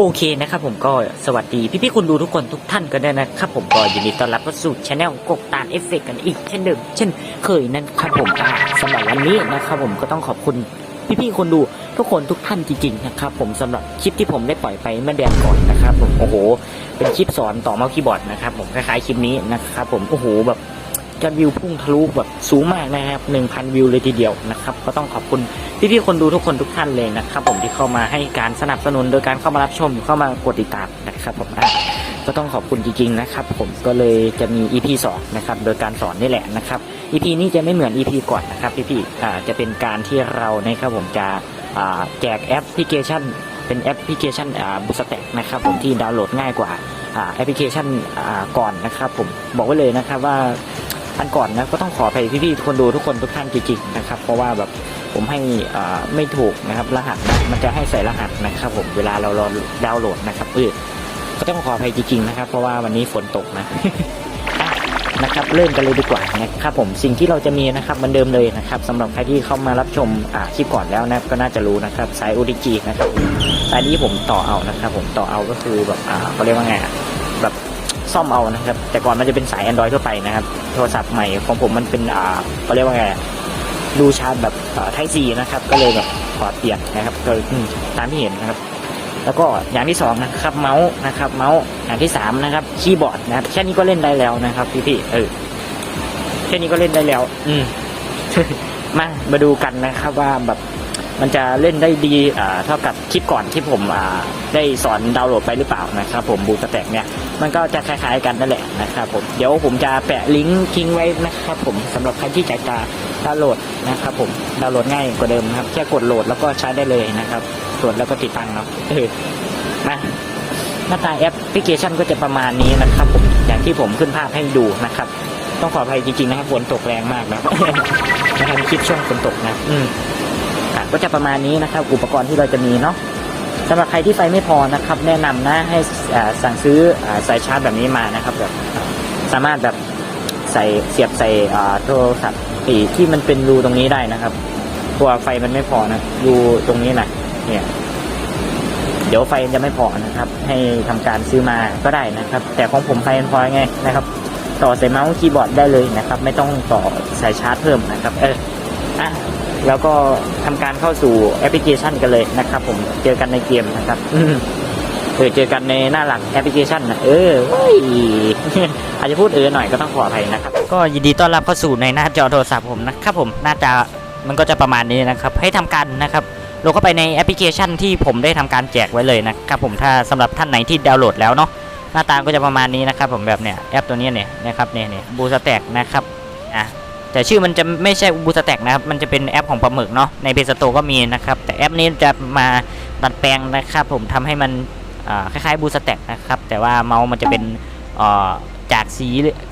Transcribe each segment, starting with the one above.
โอเคนะครับผมก็สวัสดีพี่ๆคุณดูทุกคนทุกท่านกันด้วยนะครับผมก็ยินดีต้อนรับเข้าสู่ช anel กกตาลเอฟเฟกกันอีกเช่นเดิมเช่นเคยนั่นครับผมอ่าสำหรับวันนี้นะครับผมก็ต้องขอบคุณพี่ๆคนดูทุกคนทุกท่านจริงๆนะครับผมสำหรับคลิปที่ผมได้ปล่อยไปเมื่อเดือนก่อนนะครับผมโอ้โห เป็นคลิปสอนต่อเมาส์คีย์บอร์ดนะครับผมคล้ายๆคลิปนี้นะครับผมโอ้โหแบบ ยอดวิวพุ่งทะลุแบบสูงมากนะครับ 1,000 วิวเลยทีเดียวนะครับ ก็ต้องขอบคุณพี่ๆคนดูทุกคนทุกท่านเลยนะครับ ผมที่เข้ามาให้การสนับสนุนโดยการเข้ามารับชมเข้ามากดติดตามนะครับผมก็ต้องขอบคุณจริงๆนะครับ ผมก็เลยจะมี EP 2นะครับโดยการสอนนี่แหละนะครับ EP นี้จะไม่เหมือน EP ก่อนนะครับพี่ๆอ่าจะเป็นการที่เรานะครับผมจะอ่าแจกแอปพลิเคชัน เป็นแอปพลิเคชันอ่าบูสแต็กนะครับผมที่ดาวน์โหลดง่ายกว่าอ่าแอปพลิเคชันอ่าก่อนนะครับ ผมบอกไว้เลยนะครับว่า อันก่อนนะก็ต้องขออภัยพี่ๆคนดูทุกคนทุกท่านจริงๆนะครับ เพราะว่าแบบผมให้อ่าไม่ถูกนะครับรหัสนะมันจะให้ใส่รหัสนะครับ ผมเวลาเรารอดาวน์โหลดนะครับเออก็ต้องขออภัยจริงๆนะครับ เพราะว่าวันนี้ฝนตกนะนะครับเริ่มกันเลยดีกว่านะครับผมสิ่งที่เราจะมีนะครับเหมือนเดิมเลยนะครับสำหรับใครที่เข้ามารับชมอ่าคลิปก่อนแล้วนะก็น่าจะรู้นะครับสาย ODG นะครับสายนี้ผมต่อเอานะครับผมต่อเอาก็คือแบบอ่าเขาเรียกว่าไงแบบ ซ่อมเอานะครับ แต่ก่อนมันจะเป็นสาย Android ทั่วไปนะครับ โทรศัพท์ใหม่ของผมมันเป็นอ่าเขาเรียกว่าไงดูชาร์จแบบไทซีนะครับ ก็เลยแบบขอเปลี่ยนนะครับ ก็ตามที่เห็นนะครับ แล้วก็อย่างที่สองนะครับเมาส์นะครับ เมาส์อย่างที่สามนะครับคีย์บอร์ดนะครับแค่นี้ก็เล่นได้แล้วนะครับพี่พี่เออแค่นี้ก็เล่นได้แล้ว อืมมามาดูกันนะครับว่าแบบ มันจะเล่นได้ดีเท่ากับคลิปก่อนที่ผมได้สอนดาวน์โหลดไปหรือเปล่านะครับผมบูสแต็กเนี่ยมันก็จะคล้ายๆกันนั่นแหละนะครับผมเดี๋ยวผมจะแปะลิงก์ทิ้งไว้นะครับผมสำหรับใครที่อยากจะดาวน์โหลดนะครับผมดาวน์โหลดง่ายกว่าเดิมครับแค่กดโหลดแล้วก็ใช้ได้เลยนะครับตรวจแล้วก็ติดตั้งเนาะเออมาหน้าตาแอปพลิเคชันก็จะประมาณนี้นะครับผมอย่างที่ผมขึ้นภาพให้ดูนะครับ ต้องขออภัยจริงๆนะครับฝนตกแรงมากนะนะครับคลิปช่วงฝนตกนะ อืม ก็จะประมาณนี้นะครับ อุปกรณ์ที่เราจะมีเนาะสำหรับใครที่ไฟไม่พอนะครับ แนะนำนะให้สั่งซื้อสายชาร์จแบบนี้มานะครับแบบสามารถแบบใส่เสียบใส่โทรศัพท์อีที่มันเป็นรูตรงนี้ได้นะครับกลัวไฟมันไม่พอนะรูตรงนี้นะเนี่ยเดี๋ยวไฟจะไม่พอนะครับ ให้ทำการซื้อมาก็ได้นะครับ แต่ของผมไฟมันพอไงนะครับ ต่อใส่เมาส์คีย์บอร์ดได้เลยนะครับ ไม่ต้องต่อสายชาร์จเพิ่มนะครับ เอออะ แล้วก็ทำการเข้าสู่แอปพลิเคชันกันเลยนะครับ ผมเจอกันในเกมนะครับอืมเออเจอกันในหน้าหลักแอปพลิเคชันนะเอออาจจะพูดเออหน่อยก็ต้องขออภัยนะครับ ก็ยินดีต้อนรับเข้าสู่ในหน้าจอโทรศัพท์ผมนะครับผมหน้าจอมันก็จะประมาณนี้นะครับ ให้ทำการนะครับลงเข้าไปในแอปพลิเคชันที่ผมได้ทำการแจกไว้เลยนะครับผมถ้าสำหรับท่านไหนที่ดาวน์โหลดแล้วเนาะหน้าตาก็จะประมาณนี้นะครับผมแบบเนี้ยแอปตัวเนี้ยเนี่ยนะครับเนี่ยเนี่ยบูสแต็กนะครับอะ แต่ชื่อมันจะไม่ใช่บูสแต็กนะครับ มันจะเป็นแอปของปลาหมึกเนาะ ในเพจสโตก็มีนะครับ แต่แอปนี้จะมาดัดแปลงนะครับ ผมทำให้มันคล้ายๆบูสแต็กนะครับ แต่ว่าเมาส์มันจะเป็นจากสี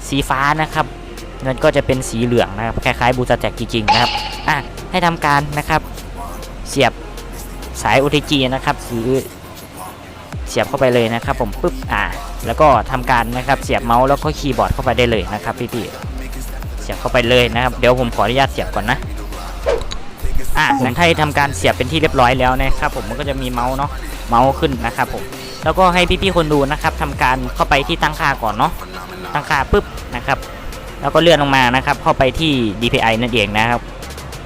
สีฟ้านะครับมันก็จะเป็นสีเหลืองนะครับ คล้ายๆบูสแต็กจริงๆนะครับ อะ ให้ทำการนะครับ เสียบสาย OTG นะครับซื้อเสียบเข้าไปเลยนะครับ ผมปุ๊บ อ่า แล้วก็ทำการนะครับ เสียบเมาส์แล้วก็คีย์บอร์ดเข้าไปได้เลยนะครับพี่ๆ สียบเข้าไปเลยนะครับ เดี๋ยวผมขออนุญาตเสียบก่อนนะอะหลังที่ทำการเสียบเป็นที่เรียบร้อยแล้วนะครับผมมันก็จะมีเมาส์เนาะเมาส์ขึ้นนะครับผมแล้วก็ให้พี่ๆคนดูนะครับทำการเข้าไปที่ตั้งค่าก่อนเนาะตั้งค่าปุ๊บนะครับ แล้วก็เลื่อนลงมานะครับ เข้าไปที่ DPI นั่นเองนะครับ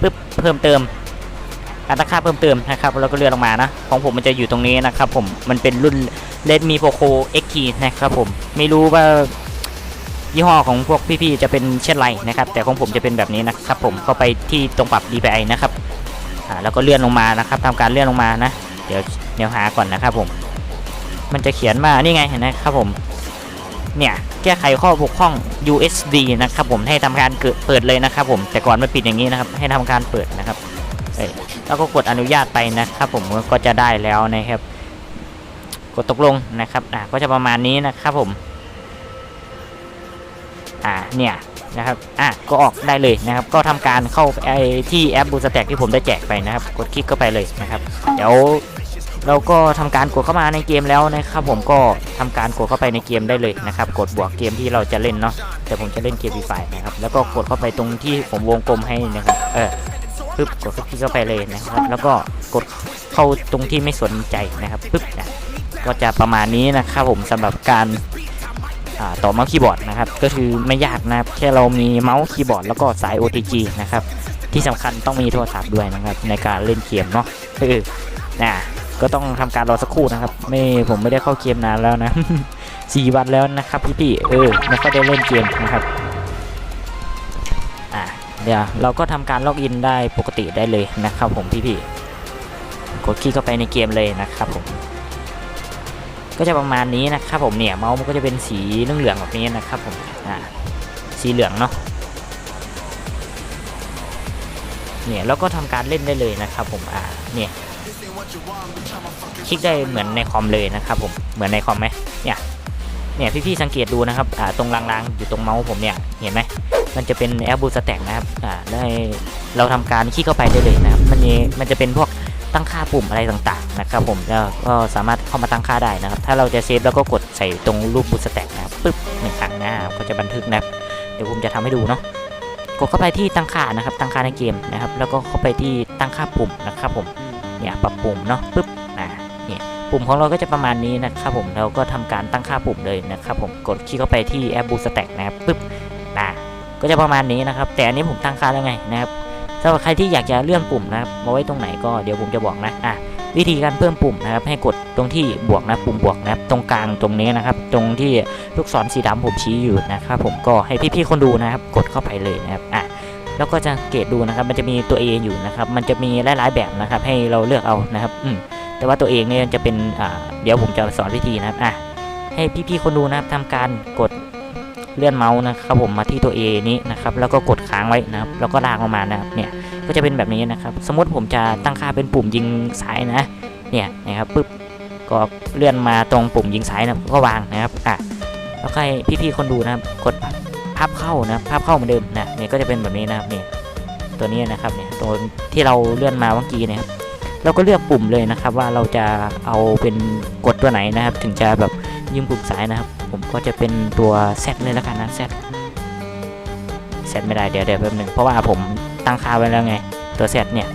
ปุ๊บเพิ่มเติมการตั้งค่าเพิ่มเติมนะครับแล้วก็เลื่อนลงมานะของผมมันจะอยู่ตรงนี้นะครับ ผมมันเป็นรุ่น Redmi Poco X นะครับผมไม่รู้ว่า ยี่ห้อของพวกพี่ๆจะเป็นเช่นไรนะครับ แต่ของผมจะเป็นแบบนี้นะครับ ผมเข้าไปที่ตรงปรับ DPI นะครับอ่าแล้วก็เลื่อนลงมานะครับทำการเลื่อนลงมานะ เดี๋ยวเดี๋ยวหาก่อนนะครับผม มันจะเขียนมานี่ไงเห็นไหมครับผมเนี่ยแก้ไขข้อบกพร่อง USD นะครับผมให้ทำการเปิดเลยนะครับ ผมแต่ก่อนมันปิดอย่างนี้นะครับ ให้ทำการเปิดนะครับเอ้ยแล้วก็กดอนุญาตไปนะครับ ผมก็จะได้แล้วนะครับ กดตกลงนะครับอ่าก็จะประมาณนี้นะครับผม อ่าเนี่ยนะครับอะก็ออกได้เลยนะครับ ก็ทำการเข้าไปที่แอปบูสแต็กที่ผมได้แจกไปนะครับ กดคลิกเข้าไปเลยนะครับ เดี๋ยวเราก็ทำการกดเข้ามาในเกมแล้วนะครับ ผมก็ทำการกดเข้าไปในเกมได้เลยนะครับ กดบวกเกมที่เราจะเล่นเนาะแต่ผมจะเล่นเกมฟรีไฟนะครับ แล้วก็กดเข้าไปตรงที่ผมวงกลมให้นะครับ เออปึ๊บกดคลิกเข้าไปเลยนะครับ แล้วก็กดเข้าตรงที่ไม่สนใจนะครับปึ๊บนะก็จะประมาณนี้นะครับผมสำหรับการ ต่อเมาส์คีย์บอร์ดนะครับ ก็คือไม่ยากนะครับ แค่เรามีเมาส์คีย์บอร์ดแล้วก็สาย OTG นะครับ ที่สำคัญต้องมีโทรศัพท์ด้วยนะครับ ในการเล่นเกมเนาะเออนะก็ต้องทำการรอสักครู่นะครับ ไม่ผมไม่ได้เข้าเกมนานแล้วนะสี่วันแล้วนะครับพี่ๆเออไม่ค่อยได้เล่นเกมนะครับอ่าเดี๋ยวเราก็ทำการล็อกอินได้ปกติได้เลยนะครับผมพี่ๆกดคลิกเข้าไปในเกมเลยนะครับผม ก็จะประมาณนี้นะครับผมเนี่ยเมาส์มันก็จะเป็นสีเหลืองๆแบบนี้นะครับผมอ่าสีเหลืองเนาะเนี่ยแล้วก็ทำการเล่นได้เลยนะครับผมอ่าเนี่ยคลิกได้เหมือนในคอมเลยนะครับผมเหมือนในคอมไหมเนี่ยเนี่ยพี่ๆสังเกตดูนะครับอ่าตรงรางๆอยู่ตรงเมาส์ผมเนี่ยเห็นไหมมันจะเป็นแอปบูสแต็กนะครับอ่าได้เราทำการคลิกเข้าไปได้เลยนะครับมันมันจะเป็นพวก ตั้งค่าปุ่มอะไรต่างๆนะครับผมแล้วก็สามารถเข้ามาตั้งค่าได้นะครับ ถ้าเราจะเซฟแล้วก็กดใส่ตรงรูปบูสแต็กนะปึ๊บหนึ่งครั้งนะครับก็จะบันทึกนะเดี๋ยวผมจะทำให้ดูเนาะกดเข้าไปที่ตั้งค่านะครับ ตั้งค่าในเกมนะครับ แล้วก็เข้าไปที่ตั้งค่าปุ่มนะครับผมเนี่ยปรับปุ่มเนาะปึ๊บอ่าเนี่ยปุ่มของเราก็จะประมาณนี้นะครับผมเราก็ทำการตั้งค่าปุ่มเลยนะครับผมกดคลิกเข้าไปที่แอปบูสแต็กนะครับปึ๊บนะก็จะประมาณนี้นะครับ แต่อันนี้ผมตั้งค่าแล้วไงนะครับ สำหรับใครที่อยากจะเลื่อนปุ่มนะครับมาไว้ตรงไหนก็เดี๋ยวผมจะบอกนะอะวิธีการเพิ่มปุ่มนะครับ ให้กดตรงที่บวกนะปุ่มบวกนะครับตรงกลางตรงนี้นะครับ ตรงที่ลูกศรสีดำผมชี้อยู่นะครับ ผมก็ให้พี่ๆคนดูนะครับ กดเข้าไปเลยนะครับอะแล้วก็จะเกตดูนะครับ มันจะมีตัว A อยู่นะครับ มันจะมีหลายๆแบบนะครับ ให้เราเลือกเอานะครับ อืมแต่ว่าตัวเองเนี่ยจะเป็นอ่าเดี๋ยวผมจะสอนวิธีนะครับอะให้พี่ๆคนดูนะครับทำการกด เลื่อนเมาส์นะครับผมมาที่ตัว A นี้นะครับแล้วก็กดค้างไว้นะครับแล้วก็ลากลงมานะครับเนี่ยก็จะเป็นแบบนี้นะครับ สมมติผมจะตั้งค่าเป็นปุ่มยิงสายนะเนี่ยนะครับปึ๊บก็เลื่อนมาตรงปุ่มยิงสายนะก็วางนะครับอะแล้วให้พี่ๆคนดูนะครับกดภาพเข้านะภาพเข้าเหมือนเดิมนะเนี่ยก็จะเป็นแบบนี้นะครับเนี่ยตัวนี้นะครับเนี่ยตัวที่เราเลื่อนมาเมื่อกี้นะครับเราก็เลือกปุ่มเลยนะครับว่าเราจะเอาเป็นกดตัวไหนนะครับ ถึงจะแบบยิงปุ่มสายนะครับ ผมก็จะเป็นตัวเซตเลยแล้วกันนะเซตเซตไม่ได้เดี๋ยวเดี๋ยวแป๊บหนึงเพราะว่าผมตั้งค่าไว้แล้วไง ตัวเซตเนี่ย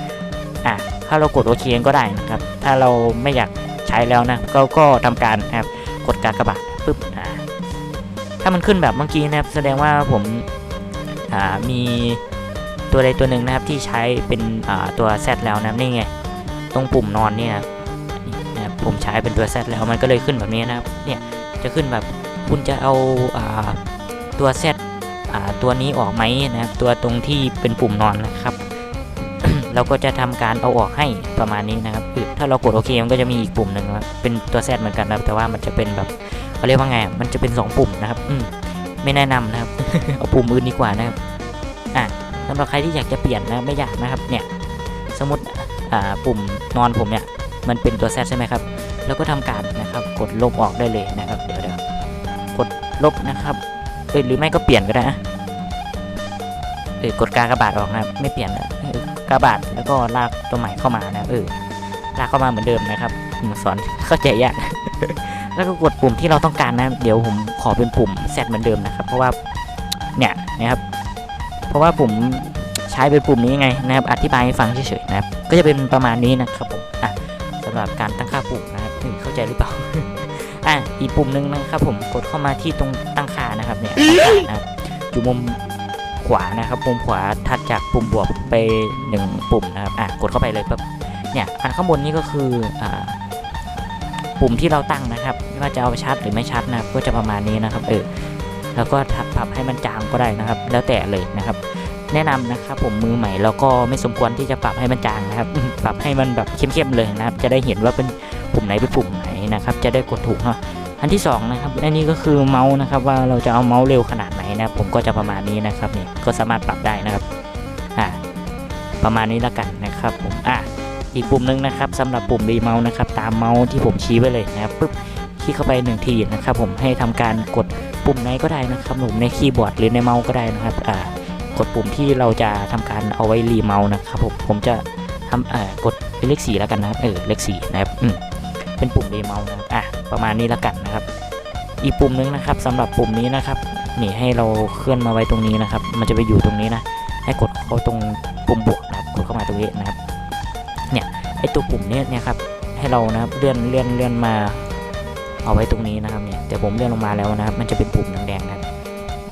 อะถ้าเรากดโอเคก็ได้นะครับ ถ้าเราไม่อยากใช้แล้วนะก็ก็ทำการนะครับกดกากบาทปุ๊บอ่าถ้ามันขึ้นแบบเมื่อกี้นะครับ แสดงว่าผมอ่ามีตัวใดตัวหนึ่งนะครับที่ใช้เป็นอ่าตัวเซตแล้วนะนี่ไงตรงปุ่มนอนเนี่ยนะครับนี่นะครับผมใช้เป็นตัวเซตแล้วมันก็เลยขึ้นแบบนี้นะครับเนี่ยจะขึ้นแบบ คุณจะเอาอาตัวเซตตัวนี้ออกไหมนะครับ ตัวตรงที่เป็นปุ่มนอนนะครับ เราก็จะทำการเอาออกให้ประมาณนี้นะครับคือถ้าเรากดโอเคมันก็จะมีอีกปุ่มหนึ่งนะเป็นตัวเซตเหมือนกันนะแต่ว่ามันจะเป็นแบบเขาเรียกว่าไงมันจะเป็น 2 ปุ่มนะครับอืไม่แนะนำนะครับ เอาปุ่มอื่นดีกว่านะครับอะสำหรับใครที่อยากจะเปลี่ยนนะไม่ยากนะครับเนี่ยสมมติอ่าปุ่มนอนผมเนี่ยมันเป็นตัวเซตใช่ไหมครับ แล้วก็ทำการนะครับกดลบออกได้เลยนะครับ เดี๋ยวเดี๋ยว ลบนะครับเอยหรือไม่ก็เปลี่ยนก็ได้นะเออกดกากระบาทออกนะครับ ไม่เปลี่ยนนะเออกากบาทแล้วก็ลากตัวใหม่เข้ามานะเออลากเข้ามาเหมือนเดิมนะครับผมสอนเข้าใจยากแล้วก็กดปุ่มที่เราต้องการนะ เดี๋ยวผมขอเป็นปุ่มแซดเหมือนเดิมนะครับ เพราะว่าเนี่ยนะครับ เพราะว่าผมใช้เป็นปุ่มนี้ไงนะครับ อธิบายให้ฟังเฉยๆนะครับ ก็จะเป็นประมาณนี้นะครับผมอะสำหรับการตั้งค่าปุ่มนะครับเข้าใจหรือเปล่า อะอีกปุ่มหนึงนะครับผมกดเข้ามาที่ตรงตั้งค่านะครับเนี่ยตั้งค่านะครับอยู่มุมขวานะครับมุมขวาถัดจากปุ่มบวกไปหนึ่งปุ่มนะครับอะกดเข้าไปเลยปั๊บเนี่ยอันข้างบนนี้ก็คืออ่าปุ่มที่เราตั้งนะครับไม่ว่าจะเอาชัดหรือไม่ชัดนะครับก็จะประมาณนี้นะครับเออแล้วก็ปรับให้มันจางก็ได้นะครับ แล้วแต่เลยนะครับ แนะนำนะครับผมมือใหม่แล้วก็ไม่สมควรที่จะปรับให้มันจางนะครับ ปรับให้มันแบบเข้มๆเลยนะครับ จะได้เห็นว่าเป็นปุ่มไหนเป็นปุ่มไหน นะครับจะได้กดถูกเนาะอันที่สองนะครับอันนี้ก็คือเมาส์นะครับว่าเราจะเอาเมาส์เร็วขนาดไหนนะผมก็จะประมาณนี้นะครับเนี่ยก็สามารถปรับได้นะครับอ่าประมาณนี้แล้วกันนะครับผมอะอีกปุ่มหนึงนะครับสำหรับปุ่มรีเมาส์นะครับตามเมาส์ที่ผมชี้ไว้เลยนะครับปึ๊บคลิกเข้าไปหนึ่งทีนะครับผมให้ทำการกดปุ่มไหนก็ได้นะครับผมในคีย์บอร์ดหรือในเมาส์ก็ได้นะครับอ่ากดปุ่มที่เราจะทำการเอาไว้รีเมาส์นะครับผมผมจะทำอ่อกดเป็นเลขสีแล้วกันนะครับเออเลขสีนะครับอืม เป็นปุ่มรีเมาส์นะครับอะประมาณนี้ล้วกันนะครับ อีกปุ่มนึงนะครับสำหรับปุ่มนี้นะครับนี่ให้เราเคลื่อนมาไว้ตรงนี้นะครับ มันจะไปอยู่ตรงนี้นะ ให้กดเข้าตรงปุ่มบวกนะครับกดเข้ามาตรงนี้นะครับ เนี่ยไอตัวปุ่มนี้เนี่ยครับให้เรานะครับเลื่อนเลื่อนเลื่อนมาเอาไว้ตรงนี้นะครับเนี่ยแต่ผมเลื่อนลงมาแล้วนะครับ มันจะเป็นปุ่มแดงๆนะครับ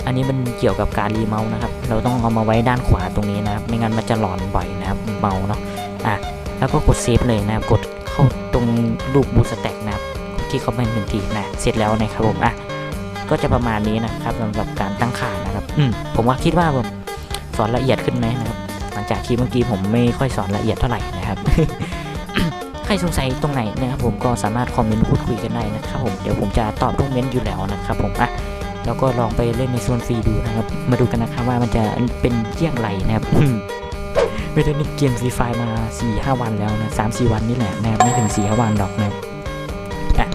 อันนี้มันเกี่ยวกับการรีเมาส์นะครับ เราต้องเอามาไว้ด้านขวาตรงนี้นะครับ ไม่งั้นมันจะหลอนบ่อยนะครับเมาเนาะอะแล้วก็กดเซฟเลยนะครับกด เข้าตรงรูปบูสแต็กนะครับที่เขาเป็นหนึ่งทีนะเสร็จแล้วนะครับผมอะก็จะประมาณนี้นะครับสำหรับการตั้งค่านะครับอืมผมว่าคิดว่าผมสอนละเอียดขึ้นไหมนะครับ หลังจากคลิปเมื่อกี้ผมไม่ค่อยสอนละเอียดเท่าไหร่นะครับใครสงสัยตรงไหนนะครับผมก็สามารถคอมเมนต์พูดคุยกันได้นะครับผมเดี๋ยวผมจะตอบทุกเมนต์อยู่แล้วนะครับผมอะแล้วก็ลองไปเล่นในโซนฟรีดูนะครับ มาดูกันนะครับว่ามันจะเป็นเยี่ยงไรนะครับ ไม่ได้เล่นเกมฟรีไฟมา4ี่ห้าวันแล้วนะสามสี่วันนี่แหละนะครับไม่ถึง4ี่ห้าวันหรอกนะอะ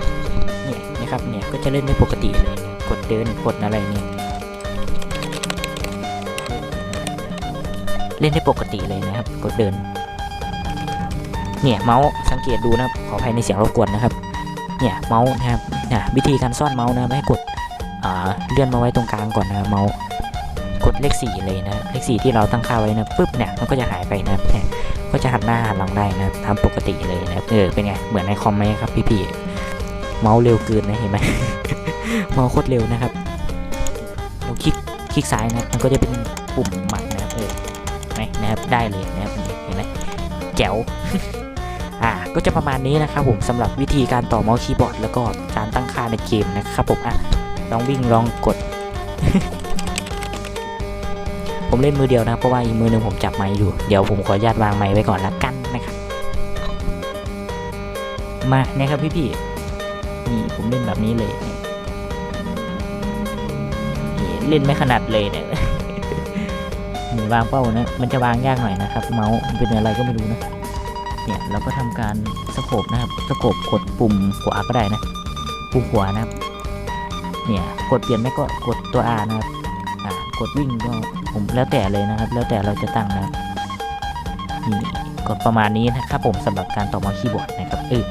เนี่ยนะครับเนี่ยก็จะเล่นได้ปกติเลยนะกดเดินกดอะไรเนี่ยเล่นได้ปกติเลยนะครับ กดเดิน เนี่ยเมาส์สังเกตดูนะครับขออภัยในเสียงรบกวนนะครับ เนี่ยเมาส์นะครับนะวิธีการซ่อนเมาส์นะไม่ให้กดอ่าเลื่อนมาไว้ตรงกลางก่อนนะเมาส์ กดเลขสี่เลยนะเลขสี่ที่เราตั้งค่าไว้นะปุ๊บเนี่ยมันก็จะหายไปนะเนี่ยก็จะหันหน้าหันหลังได้นะทำปกติเลยนะเออเป็นไงเหมือนในคอมไหมครับพี่ๆเมาส์เร็วเกินนะเห็นไหมเมาส์โคตรเร็วนะครับเราคลิกคลิกซ้ายนะมันก็จะเป็นปุ่มหมัดนะครับเออไหมนะครับได้เลยนะครับเห็นไหมแจ๋วอ่าก็จะประมาณนี้นะครับผมสำหรับวิธีการต่อเมาส์คีย์บอร์ด แล้วก็การตั้งค่าในเกมนะครับผมอะลองวิ่งลองกด ผมเล่นมือเดียวนะเพราะว่าอีกมือหนึ่งผมจับไม้อยู่ เดี๋ยวผมขออนุญาตวางไม้ไว้ก่อนละกันนะครับ มานะครับพี่พี่นี่ผมเล่นแบบนี้เลยนี่เล่นไม่ขนาดเลยเนี่ยนี่วางเป้านะ มันจะวางยากหน่อยนะครับ เมาส์มันเป็นอะไรก็ไม่รู้นะ เนี่ยเราก็ทำการสโคบนะครับสโคบกดปุ่มขวาก็ได้นะ ปุ่มขวานะครับ เนี่ยกดเปลี่ยนไม่ก็กดตัว R นะครับ อ่ากดวิ่งก็ ผมแล้วแต่เลยนะครับ แล้วแต่เราจะตั้งนะนี่กดประมาณนี้นะครับผมสำหรับการต่อเมาส์คีย์บอร์ดนะครับเออ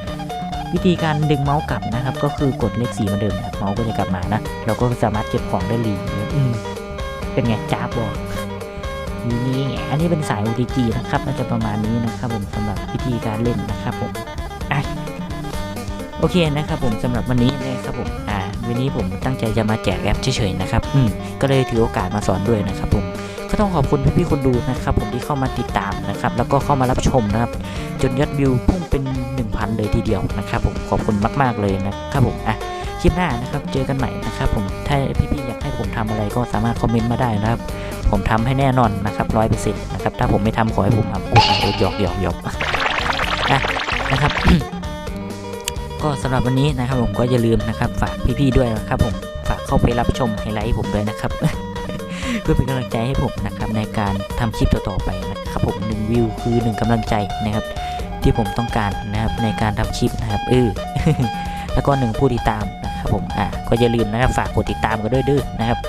วิธีการดึงเมาส์กลับนะครับ ก็คือกดเลขสีเหมือนเดิมนะครับเมาส์ก็จะกลับมานะเราก็สามารถเก็บของได้ลีอืมเป็นไงจ้าบบอกนี่ไงอันนี้เป็นสาย OTG นะครับมันจะประมาณนี้นะครับผมสำหรับวิธีการเล่นนะครับผมโอเคนะครับผมสำหรับวันนี้นะครับผมอ่าวันนี้ผมตั้งใจจะมาแจกแอปเฉยๆนะครับอืมก็เลยถือโอกาสมาสอนด้วยนะครับผม ก็ต้องขอบคุณพี่ๆคนดูนะครับ ผมที่เข้ามาติดตามนะครับ แล้วก็เข้ามารับชมนะครับ จนยอดวิวพุ่งเป็น 1,000 เลยทีเดียวนะครับ ผมขอบคุณมาก ๆเลยนะครับผมอะคลิปหน้านะครับเจอกันใหม่นะครับผมถ้าพี่ๆอยากให้ผมทำอะไรก็สามารถคอมเมนต์มาได้นะครับ ผมทำให้แน่นอนนะครับร้อยเปอร์เซ็นต์นะครับถ้าผมไม่ทำขอให้ผมทำกูหยอกหยอกหยอกอะนะครับ ก็สำหรับวันนี้นะครับผมก็อย่าลืมนะครับ ฝากพี่ๆด้วยนะครับ ผมฝากเข้าไปรับชมไฮไลท์ผมด้วยนะครับ เพื่อเป็นกำลังใจให้ผมนะครับในการทำคลิปต่อๆไปนะครับผมหนึ่งวิวคือหนึ่งกำลังใจนะครับ ที่ผมต้องการนะครับในการทำคลิปนะครับเออแล้วก็หนึ่งผู้ติดตามนะครับผมอะก็อย่าลืมนะครับฝากกดติดตามกันด้วยด้อนะครับ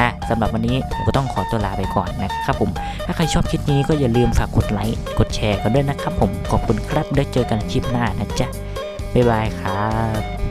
อะสำหรับวันนี้ผมก็ต้องขอตัวลาไปก่อนนะครับผมถ้าใครชอบคลิปนี้ก็อย่าลืมฝากกดไลค์กดแชร์กันด้วยนะครับผมขอบคุณครับได้เจอกันคลิปหน้านะจ๊ะบ๊ายบายครับ